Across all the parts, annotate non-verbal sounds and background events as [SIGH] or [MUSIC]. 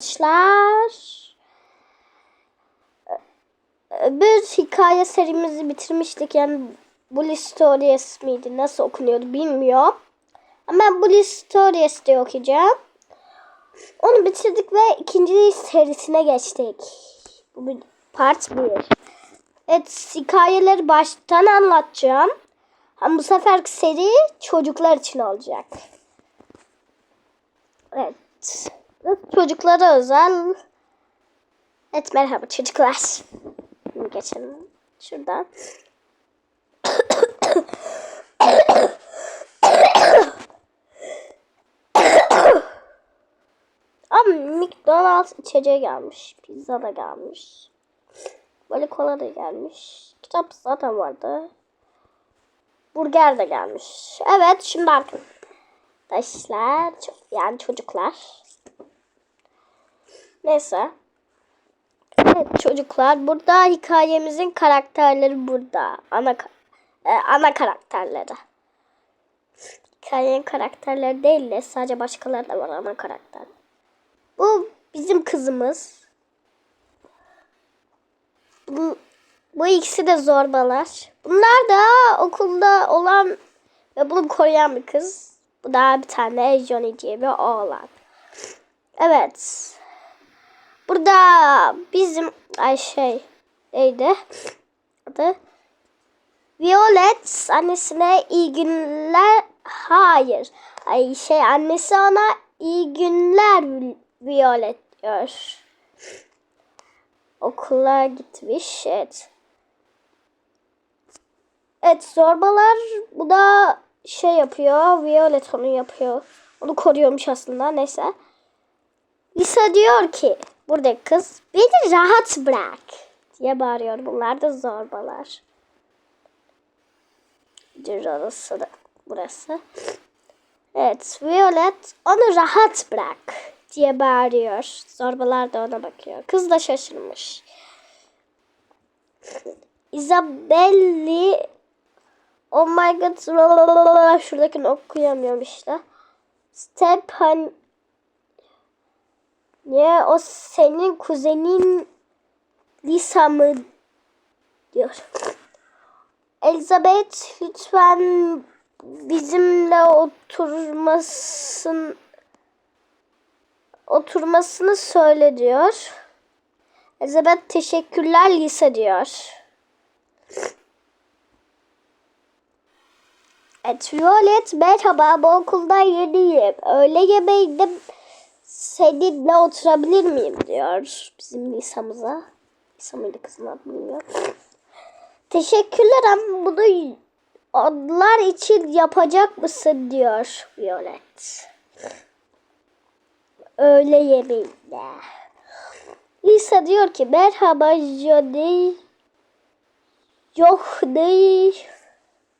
arkadaşlar. Bir hikaye serimizi bitirmiştik. Yani Bully Stories miydi? Nasıl okunuyordu bilmiyorum. Ama Bully Stories diye okuyacağım. Onu bitirdik ve ikinci serisine geçtik. Bu part 1. Evet hikayeleri baştan anlatacağım. Ama bu seferki seri çocuklar için olacak. Evet. Çocuklara özel. Evet merhaba çocuklar. Geçelim şuradan. Ama McDonald's içeceği gelmiş. Pizza da gelmiş. Böyle kola da gelmiş. Kitap zaten vardı. Burger de gelmiş. Evet şimdi arkadaşlar yani çocuklar. Neyse. Evet çocuklar burada hikayemizin karakterleri burada. Ana e, ana karakterleri. Hikayenin karakterleri değil de sadece başkaları da var ana karakter. Bu bizim kızımız. Bu, bu ikisi de zorbalar. Bunlar da okulda olan ve bunu koruyan bir kız. Bu da bir tane Johnny diye bir oğlan. Evet. Burada bizim ay şey neydi? Adı Violet annesine iyi günler hayır. Ay şey annesi ona iyi günler Violet diyor. Okula gitmiş. Evet. Evet zorbalar bu da şey yapıyor. Violet onu yapıyor. Onu koruyormuş aslında. Neyse. Lisa diyor ki buradaki kız beni rahat bırak diye bağırıyor. Bunlar da zorbalar. Dur orası da burası. Evet Violet onu rahat bırak diye bağırıyor. Zorbalar da ona bakıyor. Kız da şaşırmış. [LAUGHS] Isabelli Oh my god. [LAUGHS] Şuradakini okuyamıyorum işte. Stepan ne o senin kuzenin Lisa mı diyor. Elizabeth lütfen bizimle oturmasın oturmasını söyle diyor. Elizabeth teşekkürler Lisa diyor. Evet Violet merhaba bu okulda yeniyim. Öğle yemeğinde seninle oturabilir miyim diyor bizim Lisa'mıza. Lisa mıydı kızın adını bilmiyorum. Teşekkürler ama bunu onlar için yapacak mısın diyor Violet. Öğle yemeğinde. Lisa diyor ki merhaba Johnny. Yok değil.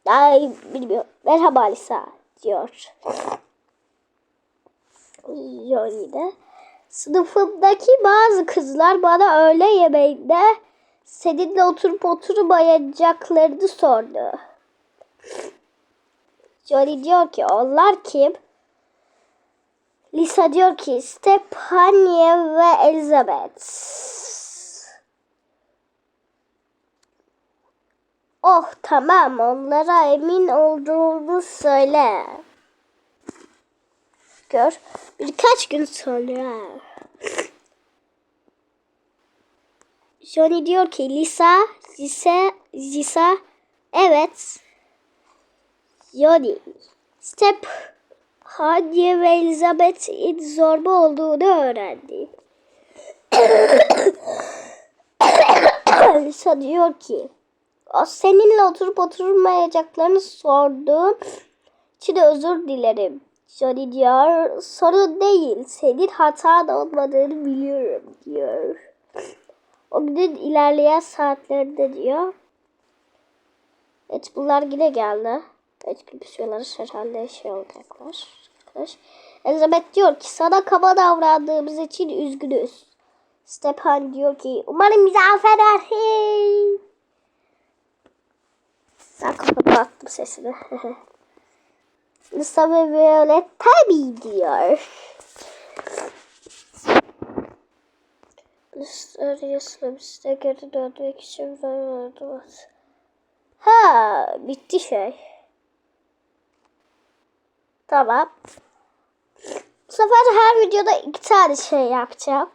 Ay bilmiyorum. Merhaba Lisa diyor. Johnny de. Sınıfımdaki bazı kızlar bana öğle yemeğinde seninle oturup oturmayacaklarını sordu. Johnny diyor ki onlar kim? Lisa diyor ki Stepanie ve Elizabeth. Oh tamam onlara emin olduğunu söyle. Gör birkaç gün sonra. Johnny diyor ki Lisa, Lisa, Lisa, evet. Johnny, Step, Hadiye ve Elizabeth'in zorba olduğunu öğrendi. [COUGHS] Lisa diyor ki, o seninle oturup oturmayacaklarını sorduğum için özür dilerim. Johnny diyor, sorun değil, senin hatan olmadığını biliyorum diyor. O günün ilerleyen saatlerinde diyor. Evet bunlar yine geldi. Evet gülüşüyorlar herhalde şey olacaklar. Arkadaş. Elizabeth diyor ki sana kaba davrandığımız için üzgünüz. Stepan diyor ki umarım bizi affedersin. Ben kapattım sesini. [LAUGHS] Ve Violet tabii diyor. Arayasla bizde geri dönmek için böyle Ha bitti şey. Tamam. Bu sefer her videoda iki tane şey yapacağım.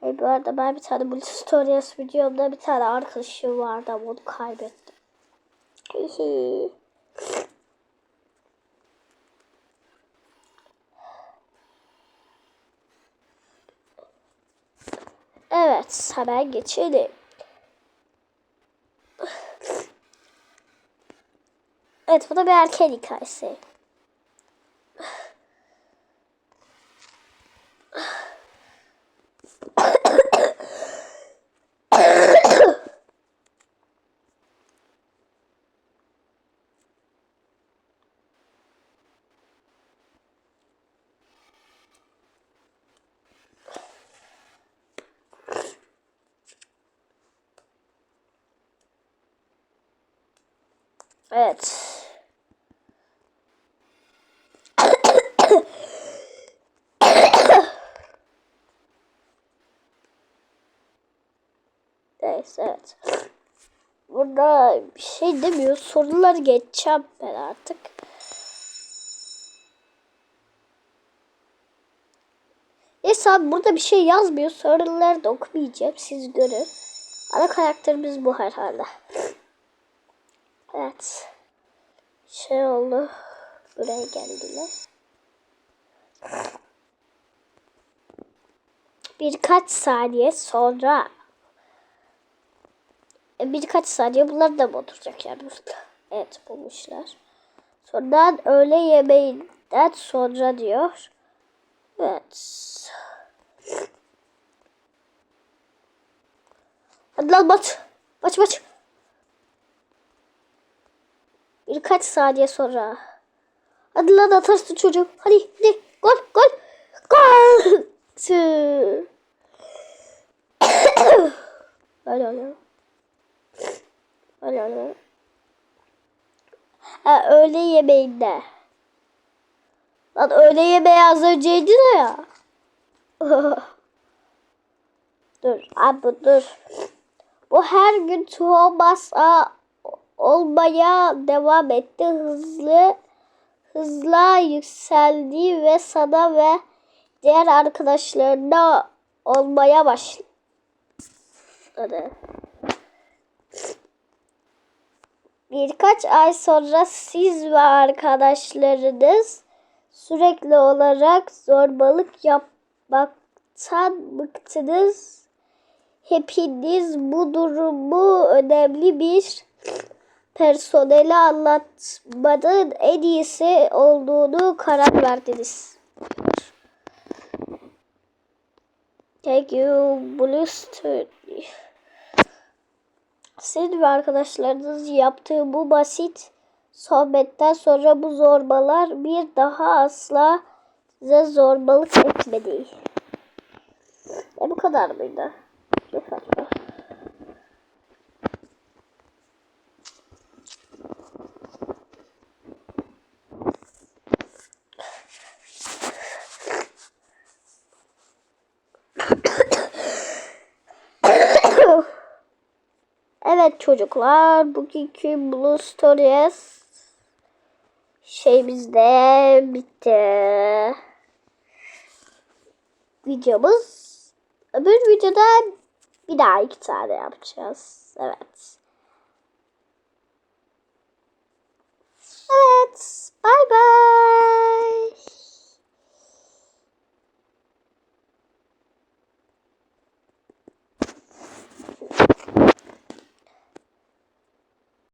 Hey, bu arada ben bir tane Multi Stories videomda bir tane arkadaşım vardı ama onu kaybettim. Evet, hemen geçelim. Evet, bu da bir erken hikayesi. Evet. Neyse evet. Burada bir şey demiyor. Soruları geçeceğim ben artık. Neyse abi burada bir şey yazmıyor. Soruları da okumayacağım. Siz görün. Ana karakterimiz bu herhalde. Evet. Şey oldu. Buraya geldiler. Birkaç saniye sonra e, birkaç saniye bunlar da mı oturacak yani burada? Evet bulmuşlar. Sonra öğle yemeğinden sonra diyor. Evet. Hadi lan maç. Maç maç. Birkaç saniye sonra. Hadi lan atarsın çocuğum. Hadi hadi. Gol gol. Gol. [COUGHS] [COUGHS] Öyle öyle. Öyle öyle. Ha, öğle yemeğinde. Lan öğle yemeği az önceydi de ya. [LAUGHS] dur abi dur. Bu her gün Thomas'a olmaya devam etti. Hızlı hızla yükseldi ve sana ve diğer arkadaşlarına olmaya başladı. Birkaç ay sonra siz ve arkadaşlarınız sürekli olarak zorbalık yapmaktan bıktınız. Hepiniz bu durumu önemli bir personeli anlatmanın en iyisi olduğunu karar verdiniz. Thank you, Blue Studio. Siz ve arkadaşlarınız yaptığı bu basit sohbetten sonra bu zorbalar bir daha asla size zorbalık etmedi. E bu kadar mıydı? Saçma. Evet çocuklar bugünkü Blue Stories şeyimiz de bitti. Videomuz öbür videoda bir daha iki tane yapacağız. Evet. Evet. Bye bye.